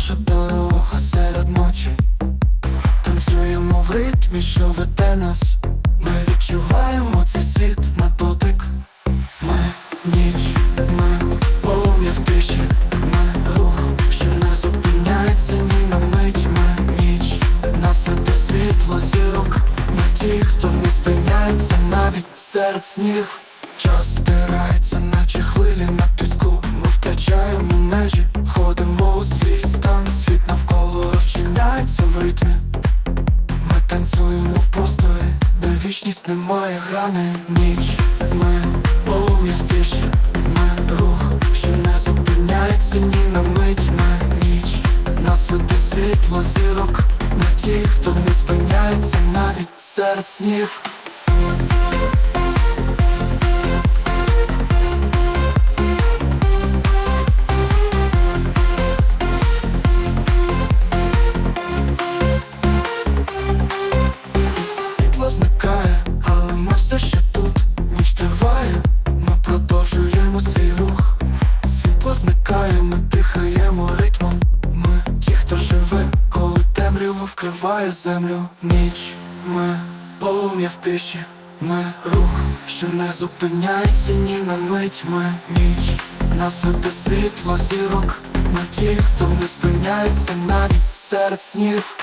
наша дорога серед ночі, танцюємо в ритмі, що веде нас, ми відчуваємо цей світ на дотик. Ми ніч, ми полум'я в тиші, ми рух, що не зупиняється ні на мить, ми ніч, нас веде світло зірок, ми ті, хто не спиняється навіть серед снів, час стирається, наче хлопці. Розчиняється в ритмі. Ми танцюємо в просторі, де вічність немає грани Ніч, ми полум'я в тиші, ми рух, що не зупиняється ні на мить, ми ніч, нас веде світло зірок, на ті, хто не спиняється навіть серед снів. Світло зникає, ми дихаємо ритмом. Ми ті, хто живе, коли темрява вкриває землю. Ніч, ми полум'я в тиші, ми рух, що не зупиняється ні на мить. Ми ніч, нас веде світло зірок. Ми ті, хто не спиняється навіть серед снів.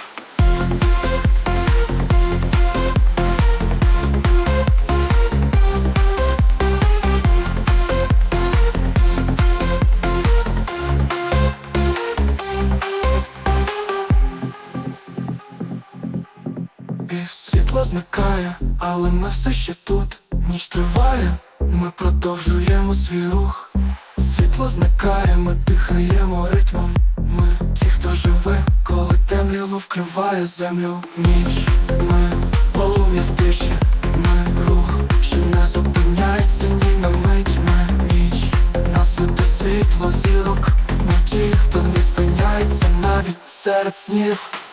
І світло зникає, але ми все ще тут. Ніч триває, ми продовжуємо свій рух. Світло зникає, ми дихаємо ритмом. Ми ті, хто живе, коли темрява вкриває землю. Ніч, ми полум'я в тиші, ми рух, що не зупиняється ні на мить. Ми ніч, нас веде світло зірок. Ми ті, хто не спиняється навіть серед снів.